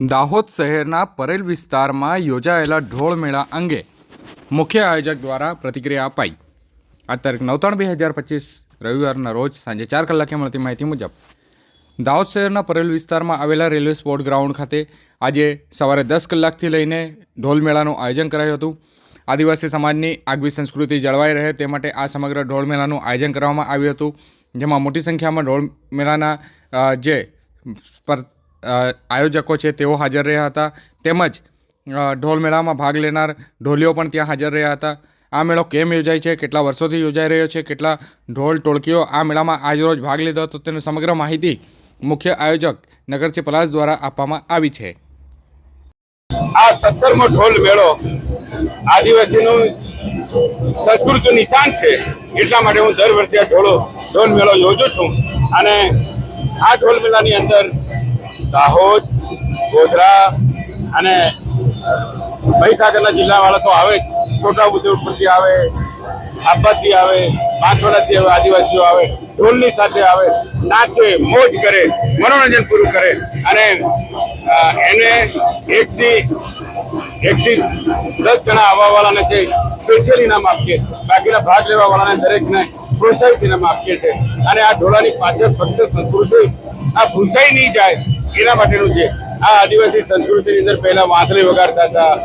દાહોદ શહેરના પરેલ વિસ્તારમાં યોજાયેલા ઢોળ મેળા અંગે મુખ્ય આયોજક દ્વારા પ્રતિક્રિયા અપાઈ. આ તારીખ નવ ત્રણ બે હજાર પચીસ રવિવારના રોજ સાંજે ચાર કલાકે મળતી માહિતી મુજબ, દાહોદ શહેરના પરેલ વિસ્તારમાં આવેલા રેલવે સ્પોર્ટ ગ્રાઉન્ડ ખાતે આજે સવારે દસ કલાકથી લઈને ઢોલ મેળાનું આયોજન કરાયું હતું. આદિવાસી સમાજની આગવી સંસ્કૃતિ જળવાઈ રહે તે માટે આ સમગ્ર ઢોળ મેળાનું આયોજન કરવામાં આવ્યું હતું, જેમાં મોટી સંખ્યામાં ઢોળ મેળાના જે આયોજકો છે તેઓ હાજર રહ્યા હતા. તેમજ ઢોલ મેળામાં ભાગ લેનાર ઢોલીઓ પણ ત્યાં હાજર રહ્યા હતા. આ મેળો કેમ યોજાય છે? કેટલા વર્ષોથી યોજાઈ રહ્યો છે? કેટલા ઢોલ ટોળકીઓ આ મેળામાં આજરોજ ભાગ લીધો હતો? તેની સમગ્ર માહિતી મુખ્ય આયોજક નગરસિંહ પલાસ દ્વારા આપવામાં આવી છે. આ સત્તરમો ઢોલ મેળો આદિવાસીનું સંસ્કૃતિનું નિશાન છે. એટલા માટે હું દર વર્ષે આ ઢોલો, ઢોલ મેળો યોજું છું. અને આ ઢોલ મેળાની અંદર દાહોદ, ગોધરા અને મહીસાગરના જિલ્લાવાળા તો આવે જ. છોટાઉદેપુર પરથી આવે આબાદથી આવે, બાંસવાડાથી આવે, આદિવાસીઓ આવે, ઢોલની સાથે આવે, નાચે, મોજ કરે, મનોરંજન પૂરું કરે. અને એને એકથી એકથી દસ જણા આવવાવાળાને છે સ્પેશિયલ ઇનામ આપીએ બાકીના ભાગ લેવાવાળાને દરેકને પ્રોત્સાહિત ઇનામ આપીએ છીએ. અને આ ઢોળાની પાછળ ફક્ત સંસ્કૃતિ, આ ભૂસાઈ નહીં જાય. એના માટેનું છે. આ આદિવાસી સંસ્કૃતિની અંદર પહેલા વાંસળી વગાડતા હતા,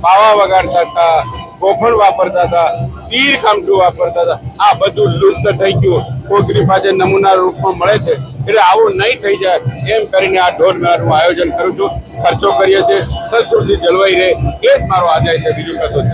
પાવા વગાડતા હતા, ગોફણ વાપરતા હતા, તીર કામઠું વાપરતા હતા. આ બધું લુપ્ત થઈ ગયું. કોકરી પાસે નમૂના રૂપમાં મળે છે. એટલે આવું નહીં થઈ જાય એમ કરીને આ ઢોલ મેળાનું આયોજન કરું છું. ખર્ચો કરીએ છીએ. સંસ્કૃતિ જળવાઈ રહે. એ જ મારો આદાય છે. બીજું કશું